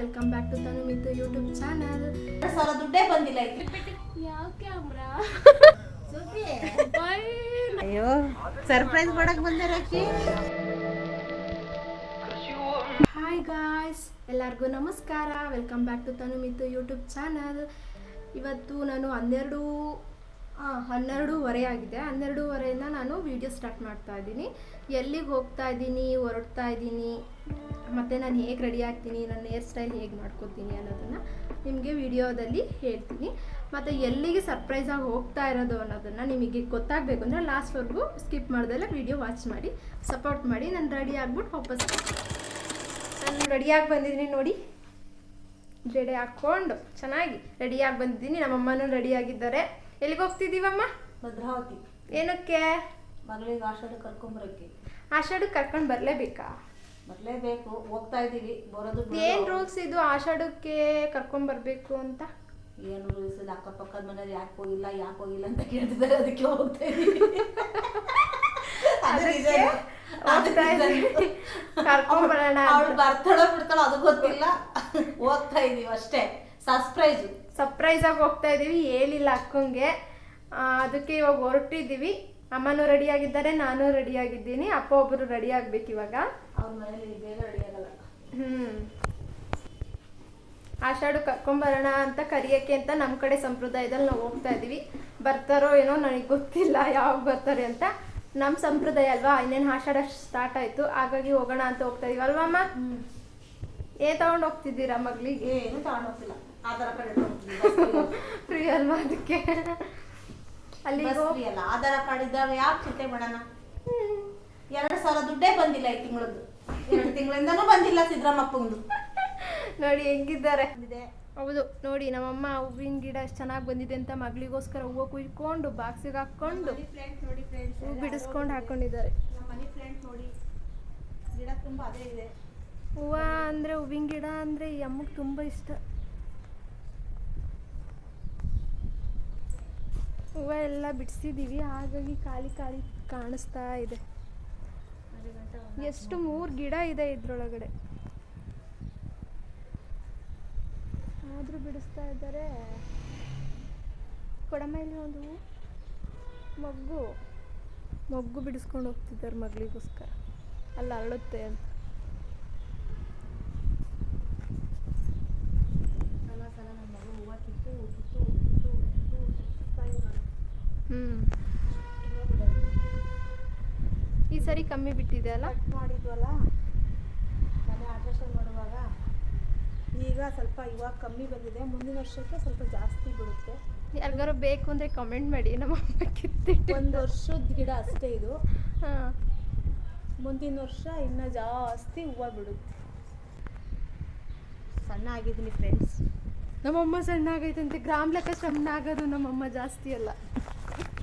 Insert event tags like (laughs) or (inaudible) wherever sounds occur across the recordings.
Welcome back to Tanu Mithu YouTube channel ಸಾವಿರ ದುಡ್ಡೇ ಬಂದಿಲ್ಲ ಯಾವ ಕ್ಯಾಮ್ರಾ ಅಯ್ಯೋ ಸರ್ಪ್ರೈಸ್ ಮಾಡಕ್ ಬಂದಾರ ಹಾಯ್ ಗಾಯ್ಸ್ ಎಲ್ಲರಿಗೂ ನಮಸ್ಕಾರ. Welcome back to Tanu Mithu YouTube channel ಇವತ್ತು ನಾನು ಹನ್ನೆರಡು ಹನ್ನೆರಡೂವರೆ ಆಗಿದೆ. ಹನ್ನೆರಡೂವರೆಯಿಂದ ನಾನು ವಿಡಿಯೋ ಸ್ಟಾರ್ಟ್ ಮಾಡ್ತಾ ಇದ್ದೀನಿ. ಎಲ್ಲಿಗೆ ಹೋಗ್ತಾ ಇದ್ದೀನಿ, ಹೊರಡ್ತಾ ಇದ್ದೀನಿ, ಮತ್ತು ನಾನು ಹೇಗೆ ರೆಡಿ ಆಗ್ತೀನಿ, ನನ್ನ ಹೇರ್ ಸ್ಟೈಲ್ ಹೇಗೆ ಮಾಡ್ಕೋತೀನಿ ಅನ್ನೋದನ್ನು ನಿಮಗೆ ವಿಡಿಯೋದಲ್ಲಿ ಹೇಳ್ತೀನಿ. ಮತ್ತು ಎಲ್ಲಿಗೆ ಸರ್ಪ್ರೈಸಾಗಿ ಹೋಗ್ತಾ ಇರೋದು ಅನ್ನೋದನ್ನು ನಿಮಗೆ ಗೊತ್ತಾಗಬೇಕು ಅಂದರೆ ಲಾಸ್ಟ್ವರೆಗೂ ಸ್ಕಿಪ್ ಮಾಡ್ದಲ್ಲೇ ವಿಡಿಯೋ ವಾಚ್ ಮಾಡಿ ಸಪೋರ್ಟ್ ಮಾಡಿ, ನಾನು ರೆಡಿ ಆಗ್ಬಿಟ್ಟು ವಾಪಸ್ ನಾನು ರೆಡಿಯಾಗಿ ಬಂದಿದ್ದೀನಿ ನೋಡಿ. ರೆಡಿ ಹಾಕ್ಕೊಂಡು ಚೆನ್ನಾಗಿ ರೆಡಿಯಾಗಿ ಬಂದಿದ್ದೀನಿ. ನಮ್ಮಮ್ಮನೂ ರೆಡಿಯಾಗಿದ್ದಾರೆ ಎಲ್ಲಿಗೆ ಹೋಗ್ತಿದ್ದೀವಮ್ಮ ಭದ್ರಾವತಿ. ಏನಕ್ಕೆ? ಮಗಳಿಗೆ ಆಷಾಢ ಕರ್ಕೊಂಬರಕ್ಕೆ. ಆಷಾಢ ಕರ್ಕೊಂಡು ಬರಲೇಬೇಕಾ? ಬರಲೇಬೇಕು ಹೋಗ್ತಾ ಇದ್ದೀವಿ ಬರೋದು ಏನು ರೂಲ್ಸ್ ಇದು ಆಷಾಢಕ್ಕೆ ಕರ್ಕೊಂಬರ್ಬೇಕು ಅಂತ? ಏನು ರೂಲ್ಸ್ ಇಲ್ಲ ಅಕ್ಕಪಕ್ಕದ ಮನೆಯವ್ರು ಯಾಕೆ ಹೋಗಿಲ್ಲ ಯಾಕೆ ಹೋಗಿಲ್ಲ ಅಂತ ಕೇಳ್ತಿದ್ದಾರೆ ಅದಕ್ಕೆ ಹೋಗ್ತಾ (laughs) ಅದು ಅದಕ್ಕೆ. ಹೋಗ್ತಾ. ಇದ್ದೀವಿ. (laughs) ಕರ್ಕೊಂಬರೋಣ ಅವ್ಳು. ಬರ್ತಾಳೋ ಬಿಡ್ತಾಳೋ ಅದು ಗೊತ್ತಿಲ್ಲ. ಹೋಗ್ತಾ ಇದೀವಿ ಅಷ್ಟೇ. ಸರ್ಪ್ರೈಸ್ ಸರ್ಪ್ರೈಸ್ ಆಗಿ ಹೋಗ್ತಾ ಇದ್ದೀವಿ ಹೇಳಿಲ್ಲ ಅಕ್ಕಂಗೆ. ಅದಕ್ಕೆ ಇವಾಗ ಹೊರಟಿದ್ದೀವಿ. ಅಮ್ಮನೂ ರೆಡಿ ಆಗಿದ್ದಾರೆ ನಾನು ರೆಡಿ ಆಗಿದ್ದೀನಿ. ಅಪ್ಪ ಒಬ್ಬರು ರೆಡಿ ಆಗ್ಬೇಕು ಇವಾಗ. ಅವ್ರ ಮನೇಲಿ ರೆಡಿ ಆಗಲ್ಲ ಹ್ಮ್. ಆಷಾಢ ಕರ್ಕೊಂಬರೋಣ ಅಂತ ಕರಿಯಕ್ಕೆ ಅಂತ ನಮ್ಮ ಕಡೆ ಸಂಪ್ರದಾಯದಲ್ಲಿ ನಾವು ಹೋಗ್ತಾ ಇದೀವಿ. ಬರ್ತಾರೋ ಏನೋ ನನಗೆ ಗೊತ್ತಿಲ್ಲ ಯಾವಾಗ ಬರ್ತಾರೆ ಅಂತ. ನಮ್ಮ ಸಂಪ್ರದಾಯ ಅಲ್ವಾ ಇನ್ನೇನು ಆಷಾಢ ಸ್ಟಾರ್ಟ್ ಆಯ್ತು ಹಾಗಾಗಿ ಹೋಗೋಣ ಅಂತ ಹೋಗ್ತಾ ಇದೀವಿ ಅಲ್ವಾ ಅಮ್ಮ? ಏ ತಗೊಂಡು ಹೋಗ್ತಿದ್ದೀರಾ ಮಗಳಿಗೆ? ಏನು ತಗೊಂಡ್ ಹೋಗ್ತಿಲ್ಲ. ಆಧಾರ್ ಕಾರ್ಡ್ ಫ್ರೀ ಅಲ್ವಾ? ಅದಕ್ಕೆ? ಅಲ್ಲಿ ಫ್ರೀ ಅಲ್ಲ ಆಧಾರ್ ಕಾರ್ಡ್ ಇದ್ದಾಗ ಯಾಕೆ ಚಿಂತೆ ಮಾಡೋಣ? ಎರಡು ಸಾವಿರ ದುಡ್ಡೇ ಬಂದಿಲ್ಲ ಈ ತಿಂಗಳದ್ದು. ಎರಡು ತಿಂಗಳಿಂದನೂ ಬಂದಿಲ್ಲ ಸಿದ್ದರಾಮಪ್ಪಂದು. ನೋಡಿ ಹೆಂಗಿದ್ದಾರೆ. ಹೌದು ನೋಡಿ ನಮ್ಮಮ್ಮ ಹೂವಿನ ಗಿಡ ಎಷ್ಟು ಚೆನ್ನಾಗಿ ಬಂದಿದೆ ಅಂತ ಮಗಳಿಗೋಸ್ಕರ ಹೂವು ಕುಯ್ಕೊಂಡು ಬಾಕ್ಸಿಗೆ ಹಾಕ್ಕೊಂಡು ಹೂ ಬಿಡಿಸ್ಕೊಂಡು ಹಾಕೊಂಡಿದ್ದಾರೆ. ಹೂವು ಅಂದರೆ ಹೂವಿನ ಗಿಡ ಅಂದರೆ ಈ ಅಮ್ಮಗೆ ತುಂಬ ಇಷ್ಟ. ಹೂವು ಎಲ್ಲ ಬಿಡಿಸಿದ್ದೀವಿ ಹಾಗಾಗಿ ಖಾಲಿ ಖಾಲಿ ಕಾಣಿಸ್ತಾ ಇದೆ. ಎಷ್ಟು ಮೂರು ಗಿಡ ಇದೆ ಇದ್ರೊಳಗಡೆ. ಆದರೂ ಬಿಡಿಸ್ತಾ ಇದ್ದಾರೆ. ಕೊಡಮೇಲೆ ಒಂದು. ಮಗ್ಗು. ಮಗ್ಗು ಬಿಡಿಸ್ಕೊಂಡು ಹೋಗ್ತಿದ್ದಾರೆ ಮಗಳಿಗೋಸ್ಕರ ಅಲ್ಲಿ ಅರಳುತ್ತೆ ಅಂತ. ಸರಿ ಕಮ್ಮಿ ಬಿಟ್ಟಿದೆ ಅಲ್ಲ? ಮಾಡಿದ್ವಲ್ಲ? ಮನೆ ಆಲ್ಟ್ರೇಷನ್ ಮಾಡುವಾಗ ಈಗ ಸ್ವಲ್ಪ ಇವಾಗ ಕಮ್ಮಿ ಬಂದಿದೆ. ಮುಂದಿನ ವರ್ಷಕ್ಕೆ ಸ್ವಲ್ಪ ಜಾಸ್ತಿ ಬಿಡುತ್ತೆ ಯಾರಿಗಾರು ಬೇಕು ಅಂದರೆ ಕಮೆಂಟ್ ಮಾಡಿ. ನಮ್ಮ ಅಮ್ಮ ಕಿತ್ತಿಟ್ಟು ಒಂದು ವರ್ಷದ ಗಿಡ ಅಷ್ಟೇ ಇದು. ಹಾಂ. ಮುಂದಿನ ವರ್ಷ ಇನ್ನು ಜಾಸ್ತಿ ಹೂವು ಬಿಡುತ್ತೆ. ಸಣ್ಣ ಆಗಿದ್ದೀನಿ ಫ್ರೆಂಡ್ಸ್ ನಮ್ಮಮ್ಮ ಸಣ್ಣ ಆಗೈತಂತೆ ಗ್ರಾಮ್ ಲೆಕ್ಕ ಸಣ್ಣ ಆಗೋದು ನಮ್ಮಮ್ಮ ಜಾಸ್ತಿ ಅಲ್ಲ.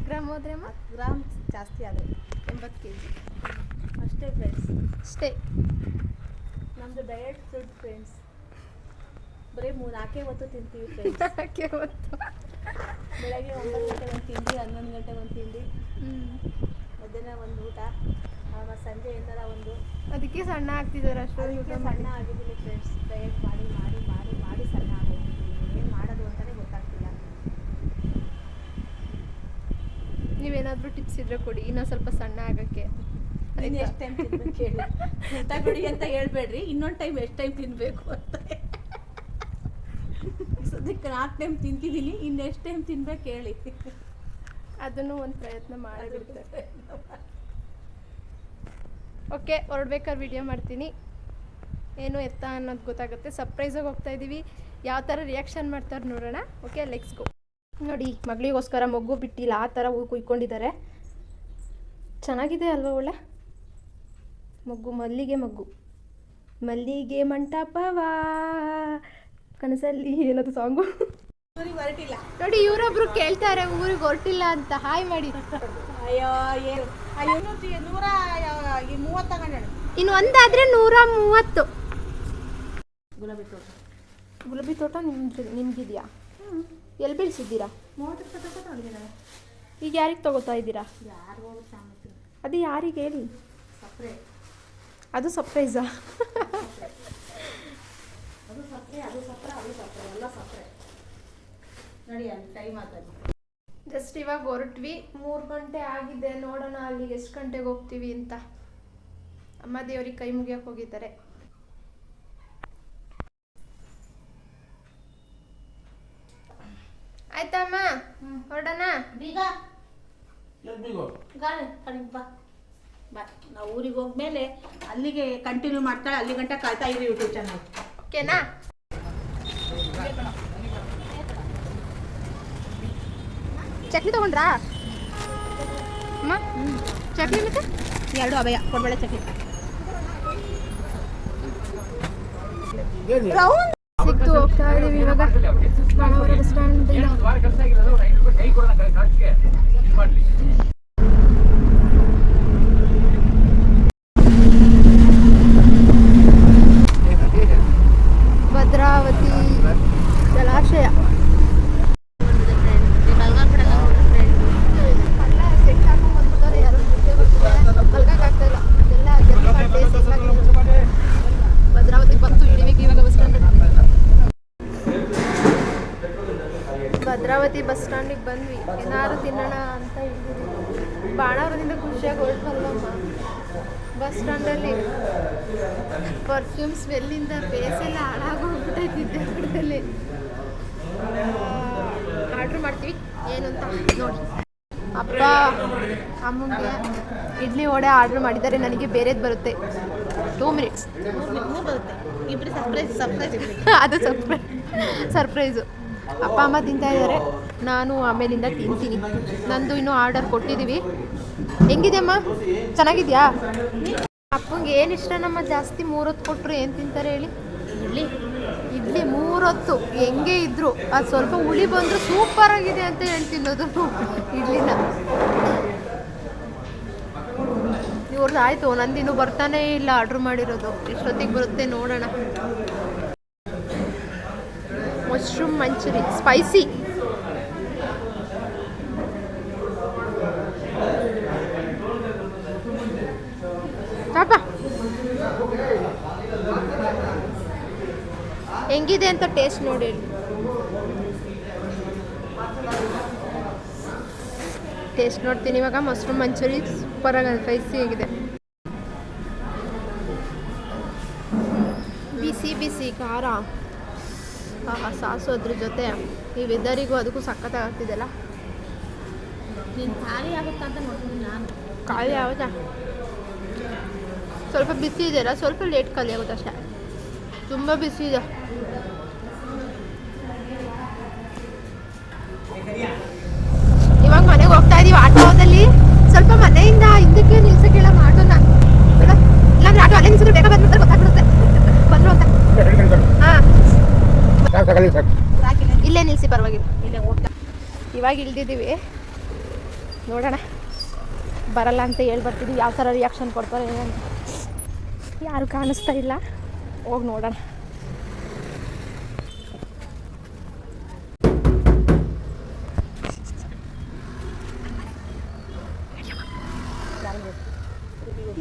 ಗ್ರಾಮ್ ಹೋದ್ರೆ ಅಮ್ಮ ಗ್ರಾಮ್ ಜಾಸ್ತಿ ಆಗೋದು ಎಂಬತ್ತು ಕೆ ಜಿ ಅಷ್ಟೇ ಫ್ರೆಂಡ್ಸ್ ಅಷ್ಟೇ ನಮ್ಮದು ಡಯಟ್ ಫುಡ್ ಫ್ರೆಂಡ್ಸ್ ಬರೀ ಮೂರು ನಾಲ್ಕೇ ಹೊತ್ತು ತಿಂತೀವಿ ಫ್ರೆಂಡ್ಸ್ ಯಾಕೆ ಹೊತ್ತು. ಬೆಳಗ್ಗೆ ಒಂಬತ್ತು ಗಂಟೆ ಒಂದು ತಿಂಡಿ ಹನ್ನೊಂದು ಗಂಟೆ ಒಂದು ತಿಂಡಿ. ಮಧ್ಯಾಹ್ನ ಒಂದು ಊಟ. ಆಮೇಲೆ ಸಂಜೆ ಏನಾರ ಒಂದು. ಅದಕ್ಕೆ ಸಣ್ಣ ಆಗ್ತಿದ್ದಾರೆ ಅಷ್ಟೊಂದು ಊಟ ಸಣ್ಣ ಆಗಿದ್ದೀನಿ ಫ್ರೆಂಡ್ಸ್ ಡಯಟ್ ಮಾಡಿ ಮಾಡಿ ಮಾಡಿ ಮಾಡಿ ಸಣ್ಣ ಆಗೋದು ಏನು ಮಾಡೋದು ಅಂತಲೇ ಗೊತ್ತಾಗ್ತಿಲ್ಲ. ನೀವೇನಾದರೂ ಟಿಪ್ಸ್ ಇದ್ರೆ ಕೊಡಿ. ಇನ್ನೂ ಸ್ವಲ್ಪ ಸಣ್ಣ ಆಗಕ್ಕೆ? ಎಷ್ಟು ಟೈಮ್ ತಿನ್ಬೇಕು ಹೇಳಿ. ಅಂತ ಹೇಳ್ಬೇಡ್ರಿ. ಇನ್ನೊಂದು ಟೈಮ್ ಎಷ್ಟು ಟೈಮ್ ತಿನ್ಬೇಕು ಅಂತ. ಸದ್ಯಕ್ಕೆ ನಾಲ್ಕು ಟೈಮ್ ತಿಂತಿದ್ದೀನಿ. ಇನ್ನು ಎಷ್ಟು ಟೈಮ್ ತಿನ್ಬೇಕು ಹೇಳಿ. ಅದನ್ನು ಒಂದು ಪ್ರಯತ್ನ ಮಾಡಿಬಿಡ್ತಾರೆ ಓಕೆ ಹೊರಡ್ಬೇಕಾದ್ರೆ ವಿಡಿಯೋ ಮಾಡ್ತೀನಿ. ಏನು ಎತ್ತ ಅನ್ನೋದು ಗೊತ್ತಾಗುತ್ತೆ. ಸರ್ಪ್ರೈಸಾಗಿ ಹೋಗ್ತಾ ಇದ್ದೀವಿ ಯಾವ ಥರ ರಿಯಾಕ್ಷನ್ ಮಾಡ್ತಾರೆ ನೋಡೋಣ. ಓಕೆ ಲೆಟ್ಸ್ ಗೋ ನೋಡಿ ಮಗಳಿಗೋಸ್ಕರ ಮಗು ಬಿಟ್ಟಿಲ್ಲ ಆ ಥರ ಹೂ ಕುಯ್ಕೊಂಡಿದ್ದಾರೆ. ಚೆನ್ನಾಗಿದೆ ಅಲ್ವಾ ಒಳ್ಳೆ? ಮಗ್ಗು ಮಲ್ಲಿಗೆ ಮಗ್ಗು. ಮಲ್ಲಿಗೆ ಮಂಟಪವಾ? ಕನಸಲ್ಲಿ ಏನದು ಸಾಂಗು? ಊರಿಗೆ ಹೊರಟಿಲ್ಲ ನೋಡಿ ಇವರೊಬ್ರು ಕೇಳ್ತಾರೆ ಊರಿಗೆ ಹೊರಟಿಲ್ಲ ಅಂತ. ಹಾಯ್ ಮಾಡಿ. ಇನ್ನು ಒಂದಾದ್ರೆ ನೂರ ಮೂವತ್ತು. ಗುಲಾಬಿ ತೋಟ. ಗುಲಾಬಿ ತೋಟ ನಿಮ್ದು ನಿಮ್ಗಿದ್ಯಾ? ಎಲ್ಲಿ ಬೆಳೆಸಿದ್ದೀರಾ? ಈಗ ಯಾರಿಗೆ ತಗೋತಾ ಇದ್ದೀರಾ? ಅದು ಯಾರಿಗೆ ಹೇಳಿ? ಸಪ್ರೇಟ್. ಅದು ಸರ್ಪ್ರೈಸಾ ಅದು ಅದು ಸಕ್ಕರೆ ಅದು ಸಕ್ಕರೆ ಎಲ್ಲ ಸಕ್ಕರೆ. ನಡಿ ಅಲ್ಲಿ ಟೈಮ್ ಆತದೆ ಜಸ್ಟ್ ಇವಾಗ ಹೊರಟ್ವಿ. ಮೂರು ಗಂಟೆ ಆಗಿದೆ. ನೋಡೋಣ ಅಲ್ಲಿ ಎಷ್ಟು ಗಂಟೆಗೆ ಹೋಗ್ತೀವಿ ಅಂತ. ಅಮ್ಮ ದೇವ್ರಿಗೆ ಕೈ ಮುಗಿಯಕ್ಕೆ ಹೋಗಿದ್ದಾರೆ. ಆಯ್ತಮ್ಮ ಅಮ್ಮ? ಹೊರಡೋಣ? ಬೀಗ. ಬಾ. ಬಾ ನಾವು ಊರಿಗೆ ಹೋದ್ಮೇಲೆ ಅಲ್ಲಿಗೆ ಕಂಟಿನ್ಯೂ ಮಾಡ್ತಾಳೆ ಅಲ್ಲಿ ಗಂಟ ಕಾಯ್ತಾ ಇರಿ ಯೂಟ್ಯೂಬ್ ಚಾನಲ್ ಓಕೆನಾ ಚಟ್ನಿ ತಗೊಂಡ್ರಾ? ಅಮ್ಮ ಚಟ್ನಿ ಮತ್ತೆ? ಎರಡು ಅಭಯ ಕೊಡ್ಬೇಡ ಚಟ್ನಿ. ಸಿಕ್ತು ಹೋಗ್ತಾ ಇದೀವಿ ಇವಾಗ. ಬಾಣಾವರ ಬಸ್ ಸ್ಟ್ಯಾಂಡ್ ಭದ್ರಾವತಿ ಜಲಾಶಯ ಅಲ್ಲ, set ಹಾಕೊಂಡ್ ಬಂದ್ಬಿಟ್ಟವ್ರೆ ಯಾರೋ ಮುಂದೆ ಬರ್ತಿದ್ದಾರೆ. ಮಲ್ಗಕ್ಕಾಗ್ತಾ ಇಲ್ಲ. ಎಲ್ಲ ಜನ ಪಾರ್ಟಿ ಸಿಕ್ಕಾಗಿದೆ. ಭದ್ರಾವತಿ ಬಂತು ಇಳಿಬೇಕು ಇವಾಗ ಬಸ್ ಸ್ಟ್ಯಾಂಡ್ ಭದ್ರಾವತಿ ಬಸ್ ಸ್ಟ್ಯಾಂಡಿಗೆ ಬಂದ್ವಿ ಏನಾದ್ರು ತಿನ್ನೋಣ ಅಂತ ಇಳಿದ್ವಿ ಬಾಣಾವರದಿಂದ ಖುಷಿಯಾಗಿ ಹೊರಟಲ್ಲಮ್ಮ ಬಸ್ ಸ್ಟ್ಯಾಂಡಲ್ಲಿ ಪರ್ಫ್ಯೂಮ್ ಸ್ಮೆಲ್ಲಿಂದ ಫೇಸ್ ಎಲ್ಲ ಹಾಳಾಗೋಗ್ಬಿಟ್ಟೈತಿದ್ದೆ ಕಡೆಯಲ್ಲಿ ಆರ್ಡ್ರ್ ಮಾಡ್ತೀವಿ. ಏನು ಅಂತ ನೋಡಿ. ಅಪ್ಪ ಅಮ್ಮಂಗೆ ಇಡ್ಲಿ ವಡೆ ಆರ್ಡ್ರ್ ಮಾಡಿದ್ದಾರೆ. ನನಗೆ ಬೇರೆದು ಬರುತ್ತೆ. ಟೂ ಮಿನಿಟ್ಸ್ ಬರುತ್ತೆ. ಇಬ್ರು ಸರ್ಪ್ರೈಸ್ ಸರ್ಪ್ರೈಸ್ (laughs) ಅದು ಸರ್ಪ್ರೈಸ್ ಸರ್ಪ್ರೈಸು ಅಪ್ಪ ಅಮ್ಮ ತಿಂತಾ ಇದ್ದಾರೆ. ನಾನು ಆಮೇಲಿಂದ ತಿಂತೀನಿ. ನಂದು ಇನ್ನೂ ಆರ್ಡರ್ ಕೊಟ್ಟಿದ್ದೀವಿ. ಹೆಂಗಿದೆಯಮ್ಮ ಚೆನ್ನಾಗಿದ್ಯಾ? ಅಪ್ಪಂಗೆ ಏನು ಇಷ್ಟ? ನಮ್ಮ ಜಾಸ್ತಿ ಮೂರೊತ್ತು ಕೊಟ್ಟರು ಏನು ತಿಂತಾರೆ ಹೇಳಿ? ಇಡ್ಲಿ. ಇಡ್ಲಿ ಮೂರೊತ್ತು. ಹೆಂಗೆ ಇದ್ರು? ಅದು ಸ್ವಲ್ಪ ಹುಳಿ ಬಂದರೂ ಸೂಪರ್ ಆಗಿದೆ ಅಂತ ಹೇಳ್ತಿನ್ನೋದು ಇಡ್ಲಿನ. ಇವ್ರದ್ದು ಆಯಿತು ನಂದಿನ್ನು ಬರ್ತಾನೆ ಇಲ್ಲ ಆರ್ಡ್ರ್ ಮಾಡಿರೋದು. ಎಷ್ಟೊತ್ತಿಗೆ ಬರುತ್ತೆ ನೋಡೋಣ. ಮಶ್ರೂಮ್ ಮಂಚೂರಿ. ಸ್ಪೈಸಿ ಪಾಪ ಹೆಂಗಿದೆ ಅಂತ ಟೇಸ್ಟ್ ನೋಡಿ. ಟೇಸ್ಟ್ ನೋಡ್ತೀನಿ ಇವಾಗ. ಮೊಸರು ಮಂಚೂರಿ ಸೂಪರ್ ಆಗಿದೆ ಸ್ಪೈಸಿ ಆಗಿದೆ. ಬಿಸಿ ಬಿಸಿ ಖಾರ. ಆಹಾ ಸಾಸು ಅದ್ರ ಜೊತೆ. ಈ ವೆದರಿಗೂ ಅದಕ್ಕೂ ಸಖತ್ತಾಗ್ತಿದೆಲ್ಲ ನೀನು ಖಾಲಿ ಆಗುತ್ತಾ ಅಂತ ನೋಡ್ತೀನಿ ನಾನು. ಖಾಲಿ ಆಗುತ್ತಾ? ಸ್ವಲ್ಪ ಬಿಸಿ ಇದೆಯಲ್ಲ ಸ್ವಲ್ಪ ಲೇಟ್ ಖಾಲಿ ಆಗುತ್ತೆ ಅಷ್ಟೇ? ತುಂಬ ಬಿಸಿ ಇದೆ. ಇವಾಗ ಮನೆಗೆ ಹೋಗ್ತಾ ಇದೀವಿ. ಆಟೋದಲ್ಲಿ ಸ್ವಲ್ಪ ಮನೆಯಿಂದ ಹಿಂದಕ್ಕೆ ನಿಲ್ಸಕ್ಕೆಲ್ಲ ಮಾಡೋಣ? ಇಲ್ಲಾಂದ್ರೆ ಆಟೋ ಅಲ್ಲೇ ನಿಲ್ಸಿದ್ರೆ ಬೇಗ ಬಂದ್ಬಿಟ್ರೆ ಗೊತ್ತಾಗ್ಬಿಡುತ್ತೆ. ಬಂದ್ರು ಅಂತ. ಇಲ್ಲೇ ನಿಲ್ಸಿ, ಪರವಾಗಿಲ್ಲ. ಇಲ್ಲೇ ಹೋಗ್ತಾ. ಇವಾಗ ಇಳ್ದಿದ್ದೀವಿ. ನೋಡೋಣ. ಬರಲ್ಲ ಅಂತ ಹೇಳಿ ಬರ್ತಿದ್ದೀವಿ ಯಾವ ಥರ ರಿಯಾಕ್ಷನ್ ಕೊಡ್ತಾರೆ ಯಾರು ಕಾಣಿಸ್ತಾ ಇಲ್ಲ. ಹೋಗಿ ನೋಡೋಣ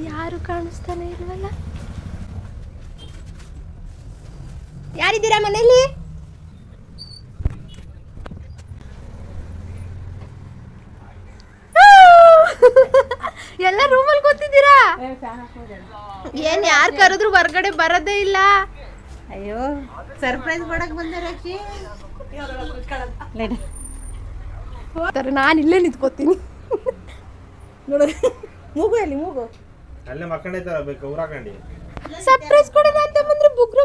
ಯಾರು ಕಾಣಿಸ್ತಾನೆ ಇಲ್ವಲ್ಲ? ಯಾರಿದ್ದೀರಾ ಮನೇಲಿ ಎಲ್ಲ ರೂಮಲ್ಲಿ ಕೂತಿದ್ದೀರಾ ಫ್ಯಾನ್ ಹಾಕೋದು ಏನ್ ಯಾರು ಕರೆದ್ರು ಹೊರ್ಗಡೆ ಬರೋದೇ ಇಲ್ಲ. ಅಯ್ಯೋ ಸರ್ಪ್ರೈಸ್ ಮಾಡಕ್ ಬಂದ್ರೆ ನಾನು ಇಲ್ಲೇ ನಿಂತ್ಕೋತೀನಿ. ನೋಡ ಮೂಗು ಎಲ್ಲಿ ಮೂಗು? ಅಲ್ಲೇ ಮಕ್ಕಂಡೈತಾರ ಬೇಕು ಊರಾಕಂಡಿ ಸರ್ಪ್ರೈಸ್ ಕೊಡೋಣ ಅಂತ ಬಂದ್ರೆ ಬುಗ್ರು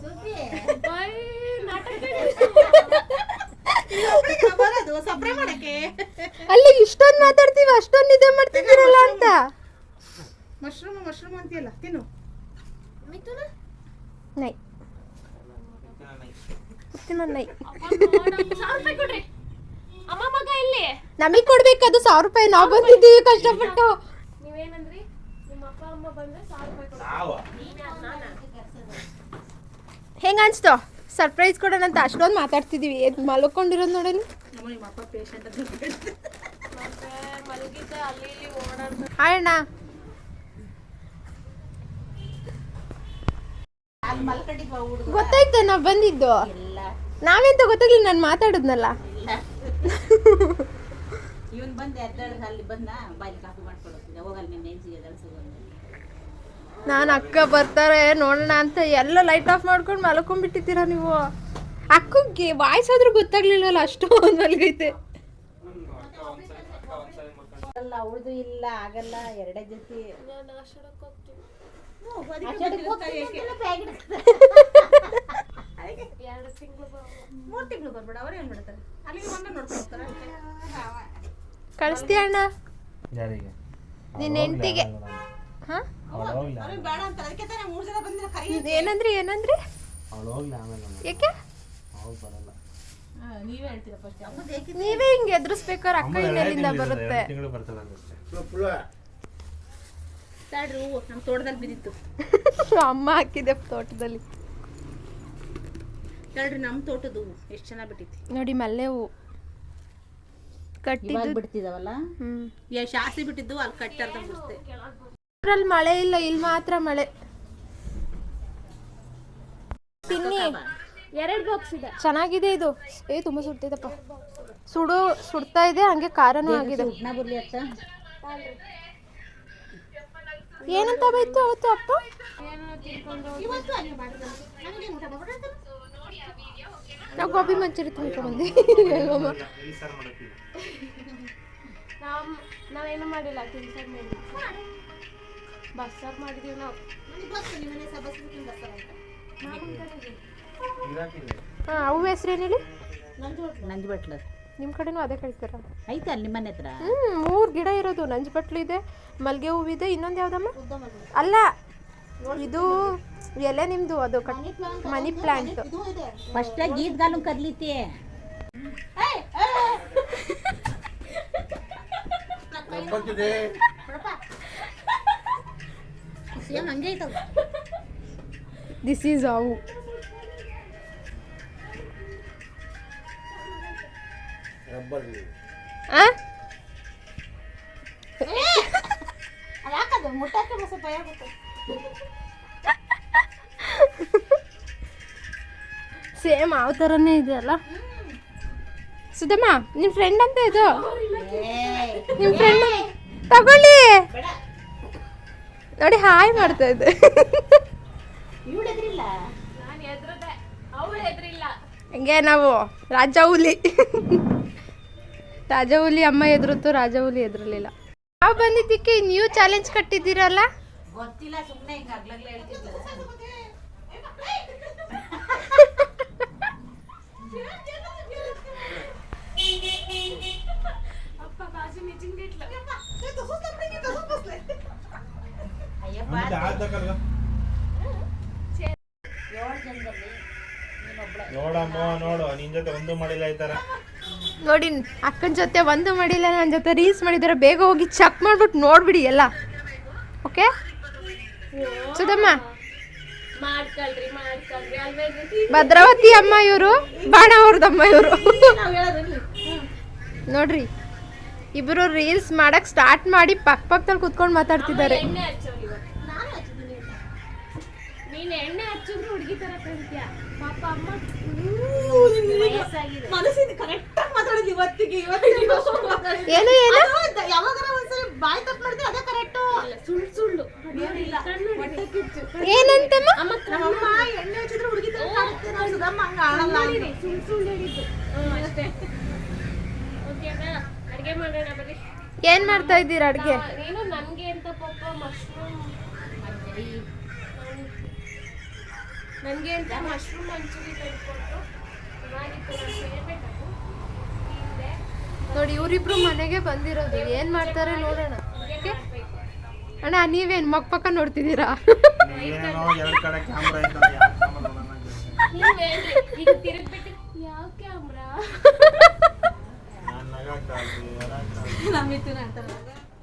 ಬರೋದು ಸಪ್ರೆ ಮಾಡಕ್ಕೆ ಅಲ್ಲಿ ಇಷ್ಟೊಂದು ಮಾತಾಡ್ತೀವಿ ಅಷ್ಟೊಂದು ನಿದ್ದೆ ಮಾಡ್ತಿದ್ದೀರಲ್ಲ ಅಂತ. ಮಶ್ರೂಮ್ ಮಶ್ರೂಮ್ ಅಂತೀಯಲ್ಲ ತಿನ್ನು. ನೈ. ತಿನ್ನೋ ನೈ. ನಮಗೆ ಕೊಡ್ಬೇಕು ಅದು ಸಾವಿರ ರೂಪಾಯಿ ನಾವು ಬಂದಿದ್ದೀವಿ ಕಷ್ಟಪಟ್ಟು. ನಾವ? ಹೆಂಗ ಅನ್ಸ್ತು? ಸರ್ಪ್ರೈಸ್ ಕೊಡೋಣ ಅಂತ ಅಷ್ಟೊಂದು ಮಾತಾಡ್ತಿದೀವಿ. ಎದ್ದು ಮಲ್ಕೊಂಡಿರೋದು ನೋಡೋಣ ಅಣ್ಣ ಗೊತ್ತಾಯ್ತು ನಾ ಬಂದಿದ್ದು? ನಾವೆಂತ ಗೊತ್ತಾಗ್ಲಿ ನಾನು ಮಾತಾಡಿದ್ನಲ್ಲ. ಇವನ್ ಬಂದು ಅಲ್ಲಿ ಬಂದ ಬಾಯಿ ಕಾಫಿ ಮಾಡ್ಕೊಡೋತಿದ್ದೆ ಹೋಗಲ್ಲ ನಿಮ್ಮ ಎದ್ದಾಳ್ಸೋದು ನಾನು ಅಕ್ಕ ಬರ್ತಾರೆ ನೋಡೋಣ ಅಂತ ಎಲ್ಲ ಲೈಟ್ ಆಫ್ ಮಾಡ್ಕೊಂಡು ಮಲ್ಕೊಂಡ್ಬಿಟ್ಟಿದ್ದೀರಾ ನೀವು? ಅಕ್ಕಗೆ ವಾಯ್ಸ್ ಆದ್ರೂ ಗೊತ್ತಾಗ್ಲಿಲ್ಲಲ್ಲ ಅಷ್ಟು ಮಲ್ಗೈತೆ. ಅಲ್ಲ ಅವಳದು ಇಲ್ಲ ಆಗಲ್ಲ ಎರಡೇ ಜೊತೆ. ಮೂರು ತಿಂಗಳು ಬರ್ಬೇಡ ಅವ್ರು ಏನ್ ಮಾಡ್ತಾರೆ? ಅಲ್ಲಿಗೆ ಬಂದ ನೋಡ್ಕೊಳ್ತಾರ ಕಳಿಸ್ತೀಯ ಅಣ್ಣ? ಯಾರಿಗೆ? ನಿನ್ನ ಹೆಂಡ್ತಿಗೆ. ಹಾ? ಅವಳು ಬೇಡ ಅಂತ ಅದಕ್ಕೆ ತಾನೇ ಮೂರು ಜನ ಬಂದಿಲ್ಲ ಕರಿ ಏನಂದ್ರಿ ಏನಂದ್ರಿ? ಅವಳು ಹೋಗ್ಲಿ ಆಮೇಲೆ ಯಾಕೆ? ಅವ್ಳು ಬರಲ್ಲ. ನೀವೇ ಹಿಂಗ್ ಫಸ್ಟ್ ನೀವೇ ಹಿಂಗೆ ಎದುರಿಸ್ಬೇಕಾದ್ರೆ ಅಕ್ಕ ಇನ್ನೆಲ್ಲಿಂದ ಬರುತ್ತೆ. ತಿಂಗಳು ಬರ್ತದೆ ಅಷ್ಟೇ. ತಡ್ರಿ ಹೂವು ನಮ್ಮ ತೋಟದಲ್ಲಿ ಬಿದ್ದಿತ್ತು. (laughs) ಅಮ್ಮ ಹಾಕಿದೆ ತೋಟದಲ್ಲಿ. ತಡ್ರಿ ನಮ್ಮ ತೋಟದ ಹೂವು ಎಷ್ಟು ಚೆನ್ನಾಗಿ ಬಿಟ್ಟಿತ್ತು. ನೋಡಿ ಮಲ್ಲೆ ಹೂ ಕಟ್ಟಿದ್ದು ಬಿಡ್ತಿದಾವಲ್ಲ? ಹ್ಮ್. ಯಾ ಶಾಸ್ತಿ ಬಿಟ್ಟಿದ್ದು ಅಲ್ಲಿ ಕಟ್ಟಾರ್ದ ಊರಲ್ಲಿ ಮಳೆ ಇಲ್ಲ ಇಲ್ಲಿ ಮಾತ್ರ ಮಳೆ. ತಿನ್ನಿ ಎರಡು ಬಾಕ್ಸ್ ಇದೆ. ಚೆನ್ನಾಗಿದೆ ಇದು. ಏ ತುಂಬಾ ಸುಡ್ತಿದಪ್ಪ ಸುಡು ಸುಡ್ತಾ ಇದೆ ಹಂಗೆ ಖಾರನೂ ಆಗಿದೆ. ಏನಂತ ಬೈತು ಅವತ್ತು ಅಪ್ಪ? ನಾವು ಗೋಬಿ ಮಂಚೂರಿ ತಿನ್ಕೊಂಡ್ಬಂದ್ವಿ ನಾವೇನು ಮಾಡಿಲ್ಲ ತಿನ್ಸರ್ ಮಾಡಿ ಬಸ್ಸಾರು ಮಾಡಿದೀವಿ ನಾವು. ಹಾಂ ಅವು ಹೆಸ್ರು ಏನು ಹೇಳಿ? ನಿಮ್ಮ ಕಡೆನೂ ಅದೇ ಕಳಿಸ್ತಾರ ಐತೆ ಅಲ್ಲಿ ಮನೆ ಹತ್ರ? ಹ್ಞೂ ಮೂರು ಗಿಡ ಇರೋದು. ನಂಜುಬಟ್ಲು ಇದೆ ಮಲ್ಗೆ ಇದೆ ಇನ್ನೊಂದು ಯಾವ್ದಮ್ಮ? ಅಲ್ಲ ಇದು ಎಲೆ ನಿಮ್ಮದು ಅದು ಕಟ್ ಮನಿ ಪ್ಲಾಂಟ್ ಫಸ್ಟ್ ಗೀತ್ಗಾಲು ಕದ್ಲಿತಿ. ಸೇಮ್ ಹಂಗೆ ಐತವ ದಿಸ್ ಈಸ್ ಅವು. ಆ? ಯಾಕದು? ಮುಟ್ಟಕ್ಕೆ ಬಸ ಭಯ ಆಗುತ್ತೆ ಸೇಮ್ ಯಾವ ಥರನೇ ಇದೆಯಲ್ಲ ಸುಧಮ್ಮ ನಿಮ್ಮ ಫ್ರೆಂಡ್ ಅಂತ ಇದು? ನಿಮ್ಮ ಫ್ರೆಂಡ್ ತಗೊಳ್ಳಿ. ನೋಡಿ ಹಾಯ್ ಮಾಡ್ತಾ ಇದ್ದೆ. ಹಂಗೆ ನಾವು? ರಾಜ ಹುಲಿ. ರಾಜ ಹುಲಿ ಅಮ್ಮ ಎದುರುತ್ತು ರಾಜ ಹುಲಿ ಎದುರಲಿಲ್ಲ. ನಾವು ಬಂದಿದ್ದಕ್ಕೆ ನೀವು ಚಾಲೆಂಜ್ ಕಟ್ಟಿದ್ದೀರಲ್ಲ? ಗೊತ್ತಿಲ್ಲ ಸುಮ್ಮನೆ ನೋಡಮ್ಮ ನೋಡು ನಿನ್ ಜೊತೆ ಒಂದು ಮಾಡಿಲ್ಲ ಈ ತರ ನೋಡಿ ಅಕ್ಕನ ಜೊತೆ ಒಂದು ಮಾಡಿಲ್ಲ ನನ್ನ ಜೊತೆ ರೀಲ್ಸ್ ಮಾಡಿದಾರೆ ಬೇಗ ಹೋಗಿ ಚೆಕ್ ಮಾಡ್ಬಿಟ್ಟು ನೋಡ್ಬಿಡಿ ಎಲ್ಲ. ಓಕೆ ಸುಧಮ್ಮ. ಮಾಡ್ಕೊಳ್ರಿ ಮಾಡ್ಕೊಳ್ರಿ. ಅಲ್ವೇ ಭದ್ರಾವತಿ ಅಮ್ಮ ಇವರು ಬಾಣ ಅವ್ರದಮ್ಮ ಇವರು. ನೋಡ್ರಿ ಇಬ್ರು ರೀಲ್ಸ್ ಮಾಡಕ್ ಸ್ಟಾರ್ಟ್ ಮಾಡಿ ಪಕ್ಕ ಪಕ್ಕದಲ್ಲಿ ಕುತ್ಕೊಂಡು ಮಾತಾಡ್ತಿದ್ದಾರೆ. ನೀನು ಎಣ್ಣೆ ಹಚ್ಚಿದ್ರು ಹುಡುಗಿ ತರ ಕಾಣ್ತೀಯ? ಪಾಪ ಅಮ್ಮ ವಯಸ್ಸಾಗಿದೆ. ಮನಸ್ಸಿನ ಕರೆಕ್ಟ್ ಆಗಿ ಇವತ್ತಿಗೆ ಏನು ಏನು? ಯಾವಾಗಾರ ಒಂದ್ಸರಿ ಬಾಯ್ ತಪ್ಪು ಮಾಡಿದ್ರೆ ಅದೇ ಕರೆಕ್ಟ್ ಸುಳ್ಳು ಸುಳ್ಳು. ಏನಂತಮ್ಮ? ಅಮ್ಮ ಎಣ್ಣೆ ಹಚ್ಚಿದ್ರೆ ಹುಡುಗಿ ತರ ಸುಧಮ್ಮ ಹಂಗ ಸುಳ್ಳು ಸುಳ್ಳು ಹೇಳಿದ್ದು. ಅಷ್ಟೇ. ಓಕೆನಾ ಅಡುಗೆ ಮಾಡೋಣ ಬನ್ನಿ. ಏನ್ ಮಾಡ್ತಾ ಇದ್ದೀರಾ ಅಡ್ಗೆ ಆ, ಏನು ನನಗೆ ಅಂತ ಪಾಪ ಮಶ್ರೂಮ್ ನನಗೆ ಅಂತ ಮಶ್ರೂಮ್ ಮಂಚೂರಿ ಚೆನ್ನಾಗಿತ್ತು ನೋಡಿ ಇವರಿಬ್ರು ಮನೆಗೆ ಬಂದಿರೋದು. ಏನ್ ಮಾಡ್ತಾರೆ ನೋಡೋಣ. ಅಣ್ಣ ನೀವೇನ್ ಮಕ್ ಪಕ್ಕ ನೋಡ್ತಿದ್ದೀರಾ?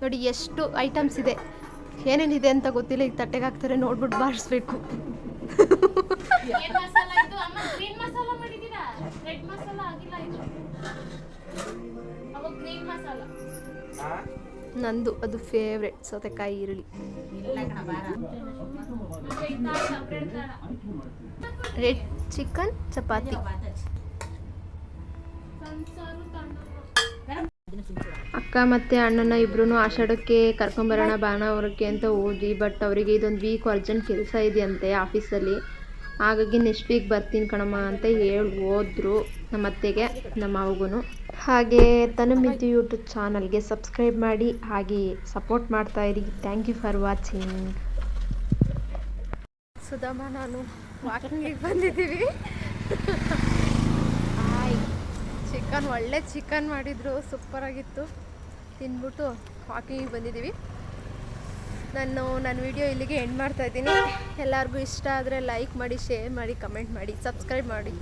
ನೋಡಿ ಎಷ್ಟು ಐಟಮ್ಸ್ ಇದೆ. ಏನೇನಿದೆ ಅಂತ ಗೊತ್ತಿಲ್ಲ. ಈಗ ತಟ್ಟೆಗೆ ಹಾಕ್ತಾರೆ. ನೋಡ್ಬಿಟ್ಟು ಬಾರಿಸ್ಬೇಕು. ಏನ್ ಮಸಾಲ ಇದು. ಅಮ್ಮ ಗ್ರೀನ್ ಮಸಾಲ ಮಾಡಿದೀರಾ ರೆಡ್ ಮಸಾಲ ಆಗಿಲ್ಲ ಇದು. ಅವಾಗ ಗ್ರೀನ್ ಮಸಾಲ ನಂದು ಅದು ಫೇವ್ರೆಟ್ ಸೌತೆಕಾಯಿ ಈರುಳ್ಳಿ. ರೆಡ್ ಚಿಕನ್ ಚಪಾತಿ ಅಕ್ಕ ಮತ್ತು ಅಣ್ಣನ ಇಬ್ರು ಆಷಾಢಕ್ಕೆ ಕರ್ಕೊಂಬರೋಣ ಅವ್ರಿಗೆ ಅಂತ ಹೋದ್ವಿ ಬಟ್ ಅವರಿಗೆ ಇದೊಂದು ವೀಕ್ ಅರ್ಜೆಂಟ್ ಕೆಲಸ ಇದೆಯಂತೆ ಆಫೀಸಲ್ಲಿ ಹಾಗಾಗಿ ನೆಕ್ಸ್ಟ್ ವೀಕ್ ಬರ್ತೀನಿ ಕಣಮ್ಮ ಅಂತ ಹೇಳಿ ಹೋದ್ರು ನಮ್ಮ ಅತ್ತೆಗೆ ನಮ್ಮ ಅವಗೂ ಹಾಗೆ ತನುಮಿತು ಯೂಟ್ಯೂಬ್ ಚಾನಲ್ಗೆ ಸಬ್ಸ್ಕ್ರೈಬ್ ಮಾಡಿ ಹಾಗೆ ಸಪೋರ್ಟ್ ಮಾಡ್ತಾ ಇರಿ. Thank you for watching Sudhama ನಾನು ವಾಕಿಂಗಿಗೆ ಬಂದಿದ್ದೀವಿ. ಹಾಯ್ ಚಿಕನ್ ಒಳ್ಳೆ ಚಿಕನ್ ಮಾಡಿದ್ರು. ಸೂಪರಾಗಿತ್ತು ತಿಂದ್ಬಿಟ್ಟು ವಾಕಿಂಗಿಗೆ ಬಂದಿದ್ದೀವಿ. ನಾನು ನನ್ನ ವಿಡಿಯೋ ಇಲ್ಲಿಗೆ ಎಂಡ್ ಮಾಡ್ತಾ ಇದ್ದೀನಿ. ಎಲ್ಲರಿಗೂ ಇಷ್ಟ ಆದರೆ ಲೈಕ್ ಮಾಡಿ ಶೇರ್ ಮಾಡಿ ಕಮೆಂಟ್ ಮಾಡಿ ಸಬ್ಸ್ಕ್ರೈಬ್ ಮಾಡಿ.